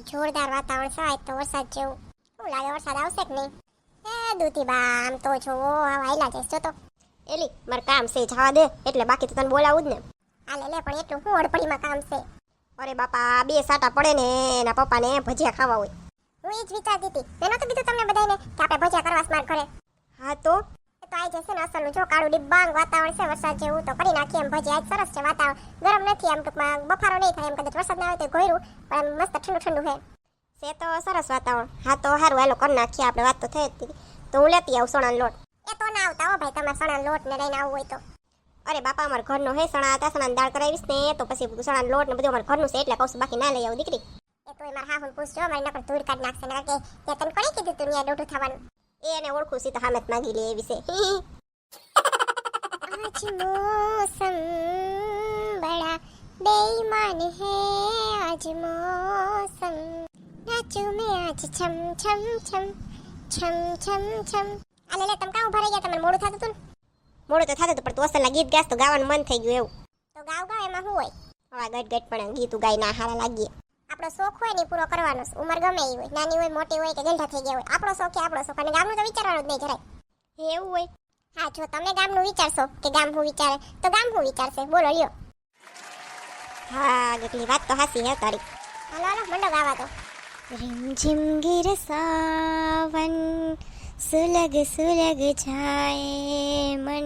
જોરદાર વાતાવરણ છે તો વરસાદ જેવું. શું લાગે વરસાદ આવશે કે નહીં? એ દૂધી આમ તો છો હાલ્યા જઈશ. જો તો. એલી, મારે કામ છે, જવા દે. એટલે બાકી તો તને બોલાવું જ ને. હાલે, લે, પણ એટલું હું અડપડીમાં કામ છે? અરે બાપા બે સાટા પડે ને, એના પપ્પાને ભજીયા ખાવા હોય. હું એ જ વિચારતી હતી. મેં નહોતું કીધું તમને બધાને કે આપણે ભજીયા કરવા સ્માર્ટ ઘરે. હા તો? એ તો આઈ ને ડિબ્બાંગ વાતાવરણ છે, વરસાદ જેવું તો કરી નાખીએ એમ ભજી આજ સરસ છે વાતાવરણ. ગરમ નથી આમ ટૂંકમાં. બફારો નહીં થાય એમ કદાચ વરસાદ ના આવે તો ઘોયરું, પણ એમ મસ્ત ઠંડુ ઠંડુ છે છે તો સરસ વાતાવરણ. હા તો સારું હાલો કરી નાખીએ આપણે, વાત તો થઈ હતી. તો હું લેતી આવું સણાનો લોટ. એ તો ના આવતા હો ભાઈ, તમારે સણા લોટ ને લઈને આવવું હોય તો. અરે બાપા, અમારા ઘરનો હે સણા હતા સણા દાળ કરાવીશ ને, તો પછી સણા લોટ ને બધું અમારા ઘરનું છે એટલે કહું છું, બાકી ના લઈ આવું, દીકરી. એ તો મારા હાહુન પૂછજો, મારી નકર ધૂળ કાઢ નાખશે ને કે તને કોણે કીધું તું, ન્યા દોઢું થવાનું? એને ઓળખું છું તો હામે જ માંગી લે એવી છે. आज मौसम बड़ा बेईमान है आज मौसम नाचू में आज छम छम छम छम छમ છમ અલે લે તમ કાં ઊભા રહ્યા તમને મોડું થતું હતું મોડું તો થતું હતું પણ તું અસલના ગીત ગાસ તો ગાવાનું મન થઈ ગયું એવું તો ગાવ ગાવ એમાં શું હોય હવે ગટ ગટ પણ ગીતું ગાઈ ના હારા લાગીએ આપણો શોખ હોય ને પૂરો કરવાનો ઉંમર ગમે એ હોય, નાની હોય, મોટી હોય કે ગંઢા થઈ ગયા હોય? આપણો શોખ કે આપણો શોખ અને ગામનું તો વિચારવાનું જ નહીં જરાય। એવું હોય? હા જો તમે ગામનું વિચારશો કે ગામ હું વિચારે તો ગામ હું વિચારશે બોલો લ્યો હા ગટલી વાત તો હાસી હે તારી હાલો હાલો મંડો ગાવા તો रिमझिम गिर सावन सुलग सुलग जाए मन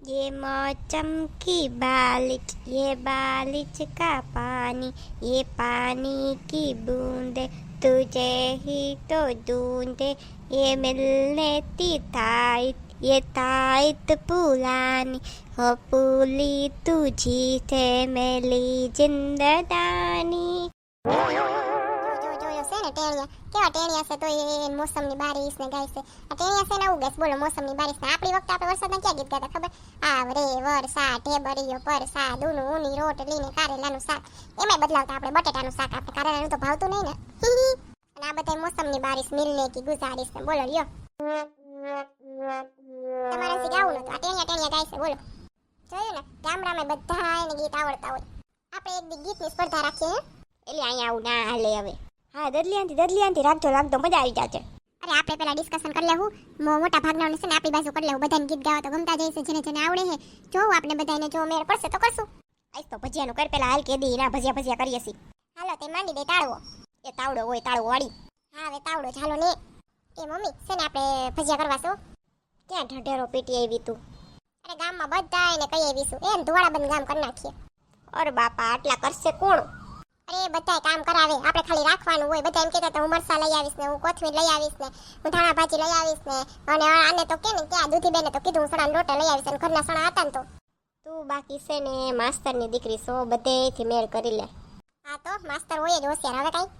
ये मौसम की बालिश ये बालिश का पानी ये पानी की बूंदे तुझे ही तो ढूंढे ये मिलने ती ताइत ये ताइत पुलानी हो पुली तुझी थे मेली जिंदगानी જો જો જોયો છે ને ટેણિયા કેવા ટેણિયા છે તો એ મોસમની બારીશ ને ગાય છે આ ટેણિયા છે ને આવું ગાય છે, બોલો મોસમની બારીશ ને આપણી વખતે આપણે વરસાદના ક્યાં ગીત ગાતા ખબર આવ રે વરસા ઢેબરિયો પરસા દૂનું ઊની રોટલી ને કારેલાનું શાક એમાંય બદલાવતા આપણે બટેટાનું શાક આપણે કારેલાનું તો ભાવતું નહીં ને અને આ બધા મોસમની બારીશ મિલને કી ગુજારીશ ને બોલો લ્યો તમારે ગાવું નતું. આ ટેણિયા ગાય છે, બોલો. જોયું ને? ગામડામાં બધા એને ગીત આવડતા હોય. આપણે એક ગીતની સ્પર્ધા રાખીએ એટલે અહીંયા આવું ના હાલે હવે. હા દદલિયાંથી દદલિયાંથી રાખજો રાખજો, મજા આવી જશે. અરે, આપણે પેલા ડિસ્કશન કરી લેવું. મોટા ભાગના છે ને, આપણી બાજુ કરી લેવું. બધાને ગીત ગાવા તો ગમતા જાય જેને જેને આવડે છે. જોવું આપણે બધાને જો મેળ પડશે તો કરશું. આજ તો ભજીયાનું કર, પેલા હાલ કે દી, ના ભજીયા ભજીયા કરીએ છીએ. હાલો, તે માંડી દે તાળવો. એ તાવડો હોય, તાળવો વાળી. હા, હવે તાવડો ચાલો ને. એ મમ્મી છે ને આપણે ભજીયા કરવા છો ક્યાં ઢઢેરો પેટી આવી તું? અરે ગામમાં બધા એને કહી આવીશું એમ ધોળા બંધ ગામ કરી નાખીએ. અરે બાપા આટલા કરશે કોણ? અરે બધા કામ કરાવે. આપણે ખાલી રાખવાનું હોય. બધા એમ કહેતા હતા હું મરસા લઈ આવીશ ને હું કોથમીર લઈ આવીશ ને હું ધાણા ભાજી લઈ આવીશ ને અને આને તો કે ને ત્યાં દૂધી બેને તો કીધું હું સણા લોટે લઈ આવીશ અને ઘરના સણા હતા ને તો. તું બાકી છે ને માસ્તરની દીકરી સો બધેથી મેળ કરી લે. હા તો માસ્તર હોય જ હોશિયાર. હવે કાંઈ?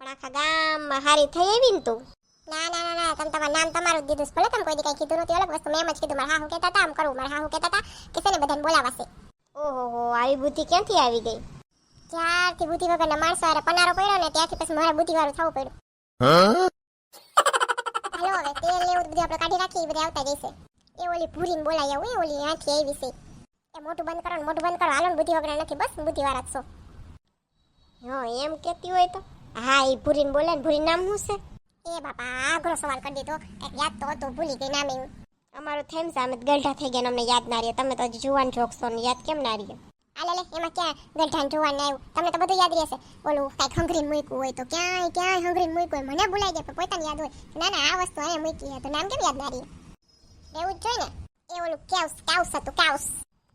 પણ આખા ગામમાં હારી થઈ આવી ને તું? ના ના ના ના તમે તમારું નામ તમારું જ દીધું છે. ભલે તમે કોઈ કઈ કીધું નથી અલગ વસ્તુ મેં એમ જ કીધું મારા હાહુ કહેતા હતા આમ કરવું મારા હાહુ કહેતા હતા કે છે ને બધાને બોલાવાશે. ઓહો હો આવી બુદ્ધિ ક્યાંથી આવી ગઈ? જ્યારથી બુદ્ધિ વગરના માણસો હારે પનારો પડ્યો ને ત્યાંથી પછી મારા બુદ્ધિ વાળું થવું પડ્યું. હાલો હવે તેલ એવું બધું આપણે કાઢી રાખીએ બધા આવતા જશે એ ઓલી ભૂરીને બોલાય આવું એ ઓલી આથી આવી છે. એ મોટું બંધ કરો મોટું બંધ કરો. હાલો ને બુદ્ધિ વગર નથી બસ બુદ્ધિ વાળા જ છો. હા એમ કેતી હોય તો. હા એ ભૂરીને બોલે ને ભૂરી નામ શું છે? એ બાપા આગળ સવાલ કરી દીધો. યાદ તો હતું, ભૂલી ગઈ નામ હું. અમારું થેમ સામે ગઢા થઈ ગયા અમને યાદ ના રહીએ તમે તો જુવાન જોકશો ને, યાદ કેમ ના રહીએ આલે લે એમાં ક્યાં ગઢાન જોવાનું આવ્યું? તમને તો બધું યાદ રહેશે. ઓલું કાંઈક હંગરી મૂક્યું હોય તો ક્યાંય ક્યાંય હંગરી મૂક્યું હોય. મને ભૂલાઈ જાય, પણ પોતાને યાદ હોય. ના ના, આ વસ્તુ અહીંયા મૂકી તો નામ કેમ યાદ ના રહે એવું જ જોઈ ને? એ ઓલું કાઉસ કાઉસ હતું, કાઉસ.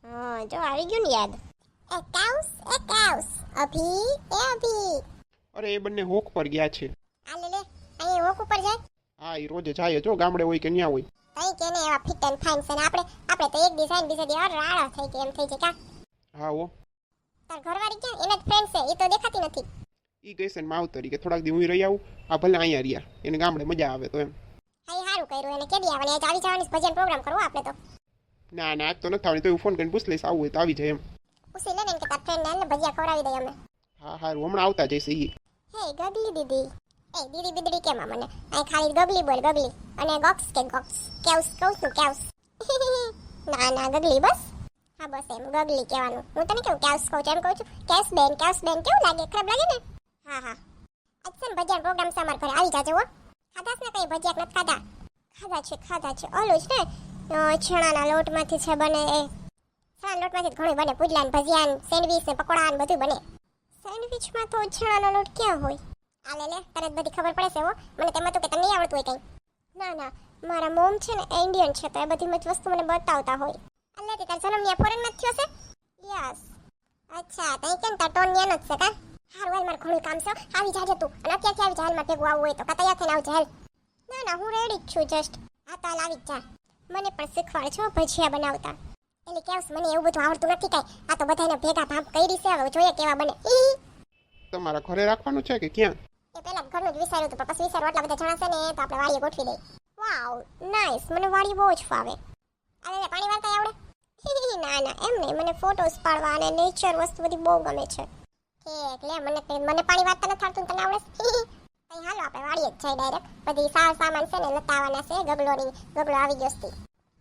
હા, જો આવી ગયું ને યાદ. એ કાઉસ એ કાઉસ. અભી, એ અભી. અરે, એ બંને હોક પર ગયા છે. હોક ઉપર જાય? હા એ રોજે જાય જો ગામડે હોય કે ન્યા હોય. તઈ કે ને એવા ફિટ એન્ડ ફાઇન છે ને આપણે આપણે તો એક ડિઝાઇન બીજા દી રાડો થઈ કે એમ થઈ છે કા હા ઓ તાર ઘરવાળી ક્યાં? એના જ ફ્રેન્ડ છે એ તો દેખાતી નથી. ઈ ગઈ છે ને માવતરી કે થોડાક દી હું રહી આવું આ ભલે અહીંયા રહ્યા એને ગામડે મજા આવે તો એમ. હા સારું કર્યું એને કેદી આવવાની આજ આવી જવાની ભજન પ્રોગ્રામ કરવો આપણે તો. ના ના આજ તો નથી આવવાની તો હું ફોન કરીને પૂછ લઈશ આવું હોય તો આવી જાય એમ. પૂછી લે ને કે તાર ફ્રેન્ડ ને ભજીયા ખવડાવી દઈએ અમે. હા હારું હમણાં આવતા જઈશ ઈ. હે ગગલી દીદી. એ દીદી બીદડી કેમ મને આ ખાલી ગગલી બોલ ગગલી. અને ગોક્સ કે ગોક્સ? કેઉસ કહું છું કેઉસ? ના ના ગગલી બસ. હા બસ એમ ગગલી કહેવાનું. હું તને કેવું કેઉસ કહું છું એમ કહું છું? કેસ બેન કેસ બેન કેવું લાગે? ખરાબ લાગે ને? હા હા. ભજીયા પ્રોગ્રામ છે ઘરે. આવી જાજો હો. ખાધા છે ને કઈ ભજીયા નથી ખાધા? ખાધા છે ખાધા છે. ઓલું છે ને અ, લોટમાંથી છે બને એ. છણાના લોટમાંથી ઘણું બને. પુડલા ભજીયા ને સેન્ડવીચ ને પકોડા ને બધું બને. સેન્ડવીચમાં તો છણાનો લોટ ક્યાં હોય? આ લે લે બધી ખબર પડે છે હો. મને તેમાં તો કે તને નહીં આવડતું હોય કંઈ. ના ના, મારા મોમ છે ને ઇન્ડિયન છે, તો એ બધી મત વસ્તુ મને બતાવતા હોય. અલ્લે તે, તાર જન્મ ન્યા ફોરેનમાં થયો છે? યસ અચ્છા તઈ કેમ તાર ટોન ન્યા નથી કા? હારું, હાલ માર ઘણું કામ છે. આવી જાજે તું. અને અત્યારથી આવી જાલમાં ભેગું આવું હોય તો. કા તૈયાર થઈને આવજે, હાલ. ના ના, હું રેડી જ છું જસ્ટ હા તાલ આવી જ મને પણ શીખવાડ છો ભજીયા બનાવતા. એટલે કેવું મને એવું બધું આવડતું નથી કાંઈ. આ તો બધાને ભેગા ભાપ કરી છે, હવે જોઈએ કેવા બને. તમારા ઘરે રાખવાનું છે કે ક્યાં? ઘરનું જ વિચાર્યું હતું પણ પછી વિચાર એટલા બધા જણા છે ને તો આપણે વાડીએ ગોઠવી દઈએ. વાવ નાઇસ મને વાડી બહુ જ ફાવે. અરે પાણી વાળતા આવડે? ના ના એમ નહીં મને ફોટોસ પાડવા અને નેચર વસ્તુ બધી બહુ ગમે છે. ઠીક લે મને મને પાણી વાળતા નથી આવડતું તને આવડે? કઈ હાલો આપણે વાળીએ જ જઈ ડાયરેક્ટ બધી સાર સામાન છે ને લતાવાના છે ગગલોની ગગલો આવી ગયો છે.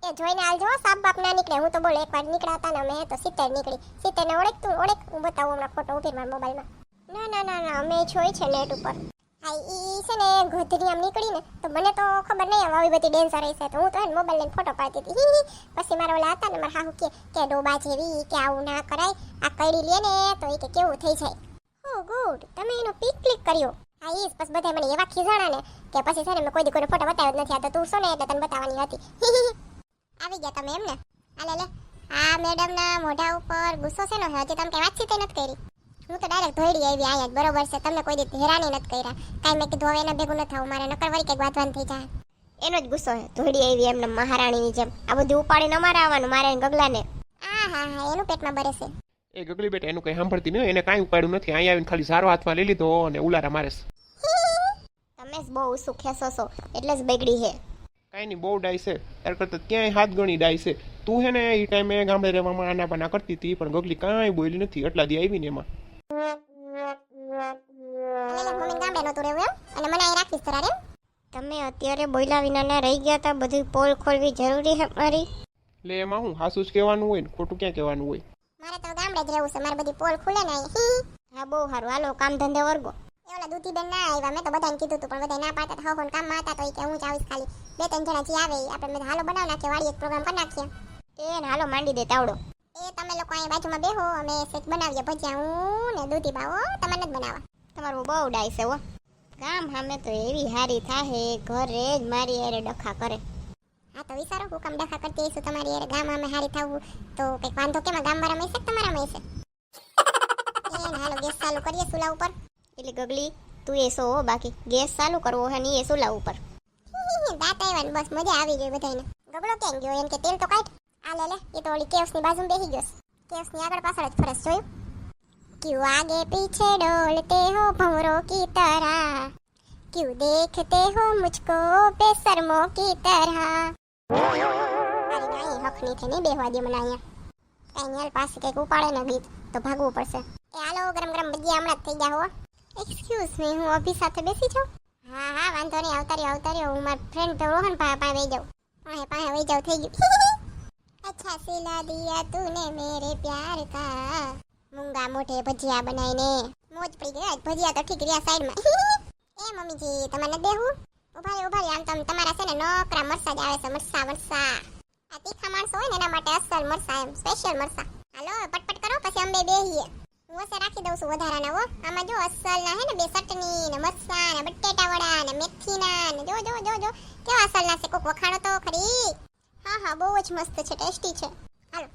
એ જોઈને આવજો હો, સાપ બાપ ના નીકળે. હું તો બોલો એકવાર નીકળ્યા હતા ને મેં તો સિત્તેર નીકળી. સિત્તેર ને ઓળખ ઓળખ હું બતાવું હમણાં ફોટો ઊભી મારા મોબાઈલમાં ના ના ના ના અમે જોઈ છે નેટ ઉપર. હા ઈ છે ને ગોધરી આમ નીકળી ને, તો મને તો ખબર નહીં આવી બધી ડેન્સર છે. તો હું તો એને મોબાઈલ લઈને ફોટો પાડતી હતી. હી. પછી મારા ઓલા હતા ને, મારા હાહુ કે કે ડોબા જેવી, કે આવું ના કરાય. આ કડી લે ને, તો એ કે કેવું થઈ જાય. હો ગુડ તમે એનો પિક ક્લિક કર્યો. હા, ઈ બસ બધા મને એવા ખીજાણા ને, કે પછી છે ને મેં કોઈ દી ફોટો બતાવ્યો નથી. આ તો તું છો ને, એટલે તને બતાવવાની હતી. આવી ગયા તમે એમ ને? આ લે લે આ મેડમના મોઢા ઉપર ગુસ્સો છે ને, હજી તમે કઈ વાતચીત નથી કરી. હું તો ડાયરેક્ટ ધોઈડી આવી આયા જ. બરોબર છે. તમને કોઈ દી હેરાની નથી કર્યા. કાંઈ મેં કીધું હવે એને ભેગું ન થવું. મારે નકર વળી કંઈક વાંધવાનું થઈ જાય. એનો જ ગુસ્સો છે. ધોડી આવી એમને મહારાણીની જેમ. આ બધું ઉપાડીને અમારે આવવાનું. મારે ને ગગલાને આ હા હા એનું પેટમાં બરે છે. એ ગગલી બેટા એનું કંઈ સાંભળતી નહીં. એને કાંઈ ઉપાડ્યું નથી. અહીંયા આવીને ખાલી સારો હાથમાં લઈ લીધો અને ઉલારા મારે. તમે જ બહુ ઉસું ખેસો છો. એટલે જ બગડી છે. કાંઈ નહીં બહુ ડાય છે. ત્યારે કરતા ક્યાંય હાથ ગણી ડાય છે. તું હે ને એ ટાઈમે ગામડે રહેવામાં આના પાના કરતી હતી પણ ગગલી કાંઈ બોલી નથી. એટલા દી આવીને એમાં. એટલે લે, મમ્મી ગામડે નહોતું રહેવું એમ અને મને અહીં રાખીશ તરાર તમે અત્યારે બોયલા વિનાના રહી ગયા હતા બધું પોલ ખોલવી જરૂરી છે મારી. લે એમાં હું હાસુ જ કહેવાનું હોય ને ખોટું ક્યાં કહેવાનું હોય? મારે તો ગામડે જ રહેવું છે મારે બધી પોલ ખુલે ને અહીં. હા. બહુ સારું. હાલો કામ ધંધે વર્ગો. એ ઓલા દૂધીબેન ના આવ્યા મેં તો બધાને કીધું હતું પણ બધા ના પાડતા હતા હોન કામમાં હતા તો એ કે હું જ આવીશ ખાલી. બે ત્રણ જણા જે આવે આપણે મેં હાલો બનાવ નાખીએ વાળી એક પ્રોગ્રામ કરી નાખીએ. એ ને હાલો માંડી દે તાવડો. એ તમે લોકો અહીં બાજુમાં બેહો અમે સેટ બનાવીએ. ભજીયા હું ને દૂધી બાવો તમે નથી બનાવવા. તમારું બહુ ડાય છે હો. ગામ સામે તો એવી હારી થાહે, ઘરે જ મારી યારે ડખા કરે. હા, તો વિચારો હું કામ ડખા કરતી હઈશું, તમારી હારે ગામ અમે હારી થાવું, તો કંઈક વાંધો કેમાં? ગામ વાળા મળી તમારા મળી છે હાલો ગેસ ચાલુ કરીએ ચૂલા ઉપર. એટલે ગગલી, તું એ હો બાકી. ગેસ ચાલુ કરવો હે ને એ સુલા ઉપર. દાંત આવ્યા બસ, મજા આવી ગઈ બધાને ગબડો ક્યાં ગયો? એમ કે તેલ તો કાઢ. આ લે લે, એ તો ઓલી કેવ્સની બાજુમાં બેસી ગયો કેવ્સની આગળ પાછળ જ ફરસ જોયું. ક્યું આગે પીછે ડોલતે હો ભંવરો કી तरह क्यों देखते हो मुझको बेशर्मों की तरह અરે નાઈ હકની છે નહીં બેહવા દે મને અહીંયા કાંઈ ન્યાલ પાસે કંઈક ઉપાડે ને ગીત તો ભાગવું પડશે એ હાલો ગરમ ગરમ ભજીયા હમણાં જ થઈ ગયા હો એક્સક્યુઝ મી હું અભી સાથે બેસી જાઉં હા હા વાંધો નહીં આવતાર્યો આવતાર્યો હું મારા ફ્રેન્ડ તો રોહન પાસે પાસે વહી જાઉં પાસે પાસે વહી જાઉં થઈ ગયું અચ્છા સિલા દિયા તૂને મેરે પ્યાર કા મૂંગા મોઢે ભજીયા બનાવીને મોજ પડી ગઈ ભજીયા તો ઠીક રહ્યા સાઈડમાં. એ મમ્મીજી, તમારે દેવું ઊભા ઊભા આમ તમ તમારા છે ને નોકરા મરસા જ આવે છે, મરસા મરસા. આ તીખા માણસો હોય ને, એના માટે અસલ મરસા એમ સ્પેશિયલ મરસા. હાલો પટપટ કરો, પછી અમે બેહીએ. હું હશે રાખી દઉં છું વધારાના, હો. આમાં જો અસલ ના હે ને, બે ચટણી ને મરસા ને બટેટા વડા ને મેથીના ને જો જો જો જો. કેવા અસલ ના છે? કોક વખાણો તો ખરી. હા હા, બહુ જ મસ્ત છે, ટેસ્ટી છે.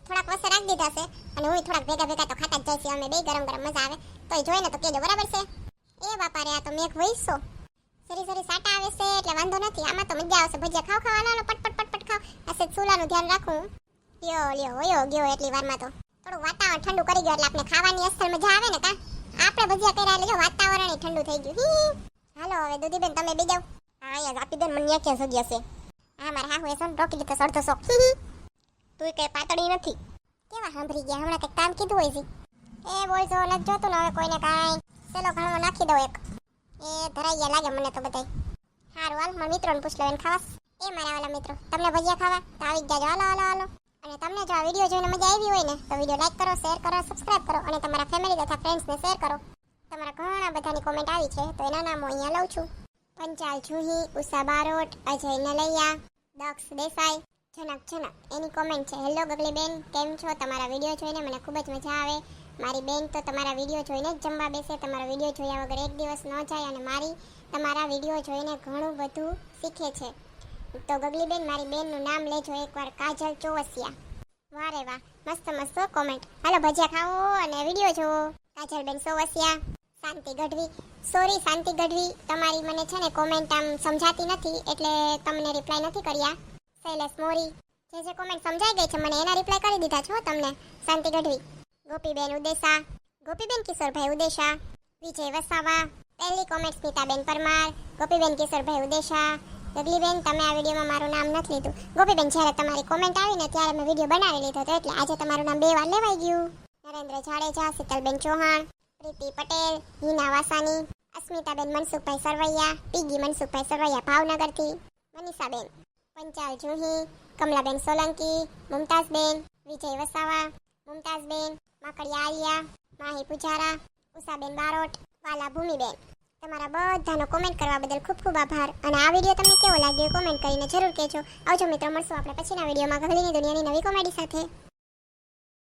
થોડાક વસે રાખી દીધા છે. અને હું થોડાક ભેગા ભેગા તો ખાતા જ જાય અમે બે ગરમ ગરમ મજા આવે. તોય જોઈને તો કેજો બરાબર છે? એ બાપા રે આ તો મેઘ વહીશો સરી સરી સાટા આવે છે એટલે વાંધો નથી. આમાં તો મજા આવશે. ભજીયા ખાવ પટ પટ પટ ખાવ. આ ચૂલાનું ધ્યાન રાખું લ્યો લ્યો વયો ગયો એટલી વારમાં તો. થોડું વાતાવરણ ઠંડુ કરી ગયો એટલે આપણે ખાવાની અસર મજા આવે ને કા? આપણે ભજીયા કર્યા એટલે જો વાતાવરણ ઠંડુ થઈ ગયું. હી, હી. હાલો હવે દૂધીબેન તમે બી જાઓ. હા અહીંયા આપી દે મને ક્યાં જગ્યા છે. હા મારા હાહુ એ સોન રોકી લીધો સડતો શોખ હી, હી. તું કઈ પાતળી નથી. કેવા સાંભળી ગયા? હમણાં કંઈક કામ કીધું હોય છે. એ બોલજો નથી જોતું ને હવે કોઈને કાંઈ ચલો ઘણો નાખી દઉં એક. એ ધરાઈ ગયા લાગે મને તો બધાય. સારું હાલ, મારા મિત્રોને પૂછ લો એને ખાવાસ એ મારા વાલા મિત્રો. તમને ભજીયા ખાવા? તો આવી ગયા હાલો હાલો હાલો. અને તમને જો આ વીડિયો જોઈને મજા આવી હોય ને, તો વીડિયો લાઈક કરો શેર કરો સબસ્ક્રાઇબ કરો અને તમારા ફેમિલી તથા ફ્રેન્ડ્સને શેર કરો. તમારા ઘણા બધાની કોમેન્ટ આવી છે, તો એના નામ હું અહીંયા લઉં છું. પંચાલ જુહી, ઉષા બારોટ, અજય નલૈયા, દક્ષ દેસાઈ જનક જનક એની કોમેન્ટ છે. હેલો ગગલી બેન કેમ છો? તમારા વીડિયો જોઈને મને ખૂબ જ મજા આવે. મારી બેન તો તમારા વીડિયો જોઈને જ જમવા બેસે. તમારો વીડિયો જોયા વગર એક દિવસ ન જાય અને મારી તમારા વીડિયો જોઈને ઘણું બધું શીખે છે. તો ગગલી બેન મારી બેનનું નામ લેજો એકવાર. કાજલ ચોવસિયા. વારે વાહ. મસ્ત મસ્ત કોમેન્ટ હાલો, ભજીયા ખાઓ અને વીડિયો જોવો કાજલ બેન ચોવસિયા. શાંતિ ગઢવી. સોરી શાંતિ ગઢવી. તમારી મને છે ને કોમેન્ટ આમ સમજાતી નથી, એટલે તમને રિપ્લાય નથી કર્યા. શૈલેષ મોરી જે જે કોમેન્ટ સમજાઈ ગઈ છે, મને એના રિપ્લાય કરી દીધા છો તમને. શાંતિ ગઢવી. ગોપીબેન ઉદેશા. ગોપીબેન કિશોરભાઈ ઉદેશા. વિજય વસાવા. પહેલી કોમેન્ટ સ્મિતાબેન પરમાર. ગોપીબેન કિશોરભાઈ ઉદેશા. ગગલીબેન તમે આ વિડીયોમાં મારું નામ નથી લીધું. ગોપીબેન, જ્યારે તમારી કોમેન્ટ આવીને ત્યારે મેં વીડિયો બનાવી લીધો હતો, એટલે આજે તમારું નામ બે વાર લેવાઈ ગયું. નરેન્દ્ર જાડેજા, શીતલબેન ચૌહાણ, પ્રીતિ પટેલ, હિના વાસાની, અસ્મિતાબેન મનસુખભાઈ સરવૈયા, પીગી મનસુખભાઈ સરવૈયા ભાવનગરથી, મનીષાબેન. પંચાલ જુહી, કમલાબેન સોલંકી, મુમતાઝબેન, વિજય વસાવા, મુમતાઝબેન, માકડિયા આલિયા, માહી પુજારા, ઉષાબેન બારોટ, વાલા ભૂમિબેન. તમારા બધાનો કોમેન્ટ કરવા બદલ ખૂબ ખૂબ આભાર. અને આ વીડિયો તમને કેવો લાગ્યો કોમેન્ટ કરીને જરૂર કહેજો. આવજો મિત્રો, મળશું આપણે પછીના વિડીયોમાં ગગલીની દુનિયાની નવી કોમેડી સાથે.